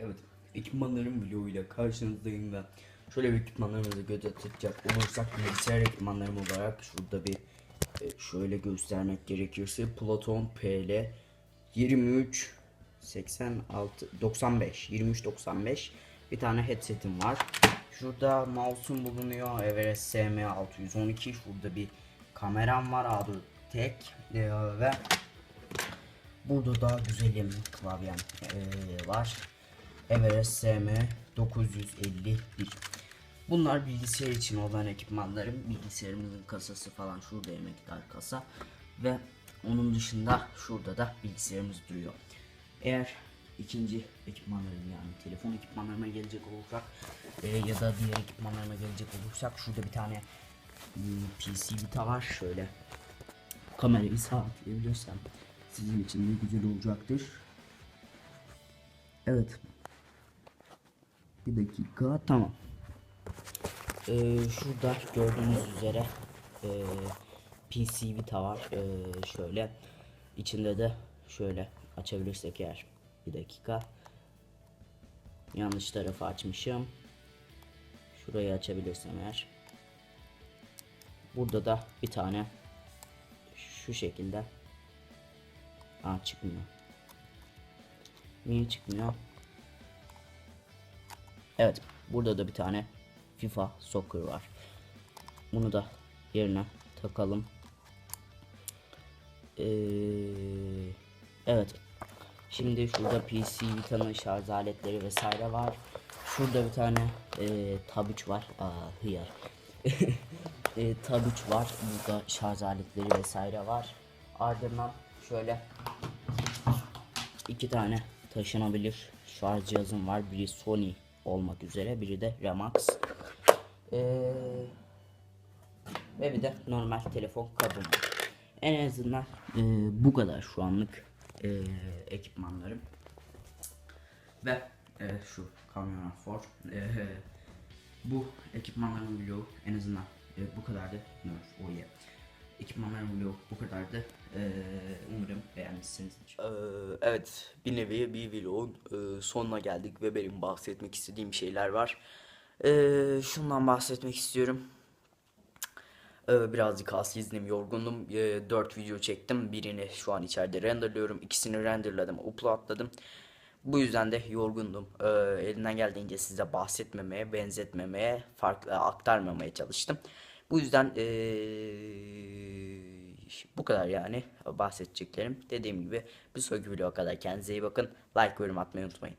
Evet, ekipmanlarım vloguyla karşınızdayım ve şöyle bir ekipmanlarımızı göz atacak olursak bilgisayar ekipmanlarım olarak şurada bir e, şöyle göstermek gerekirse Platon PL 23 86 95 23 95 bir tane headsetim var. Şurada mouse'um bulunuyor Everest SM 612 şurada bir kameram var Adur Tek. E, ve Burada da güzelim klavyem eee, var. Everest SM 951. Bunlar bilgisayar için olan ekipmanlarım. Bilgisayarımızın kasası falan şurada emektar kasa. Ve onun dışında şurada da bilgisayarımız duruyor. Eğer ikinci ekipmanlarım yani telefon ekipmanlarıma gelecek olursak eee, ya da diğer ekipmanlarıma gelecek olursak şurada bir tane hmm, PC Vita var şöyle kamerayı sabitleyebilirsem sizin için de güzel olacaktır. Evet. Bir dakika tamam. Ee, şurada gördüğünüz üzere ee, PC Vita var. Ee, şöyle içinde de şöyle açabilirsek eğer bir dakika. Yanlış tarafı açmışım. Şurayı açabilirsem eğer. Burada da bir tane şu şekilde Aa çıkmıyor. Niye çıkmıyor? Evet, burada da bir tane FIFA Soccer var. Bunu da yerine takalım. Ee, evet. Şimdi şurada PC Vita'nın şarj aletleri vesaire var. Şurada bir tane e, tabuç var. Aa, hıyar. e, tabuç var. Burada şarj aletleri vesaire var. Ardından şöyle iki tane taşınabilir şarj cihazım var. Biri Sony olmak üzere, biri de Remax. Ee, ve bir de normal telefon kabım. En azından e, bu kadar şu anlık e, ekipmanlarım. Ve e, şu kamyon for e, bu ekipmanların vlogu en azından e, bu kadardı. Nerf, oh. Ekipmanların vlogu bu kadardı. E, umarım beğenmişsinizdir. Ee, evet bir nevi bir vlogun e, sonuna geldik ve benim bahsetmek istediğim şeyler var. Ee, şundan bahsetmek istiyorum. Ee, birazcık halsizdim, yorgundum. Ee, 4 video çektim. Birini şu an içeride renderlıyorum. İkisini renderladım, uploadladım. Bu yüzden de yorgundum. Ee, elimden geldiğince size bahsetmemeye, benzetmemeye, farklı aktarmamaya çalıştım. Bu yüzden ee, bu kadar yani bahsedeceklerim. Dediğim gibi bir sonraki videoya kadar kendinize iyi bakın. Like ve yorum atmayı unutmayın.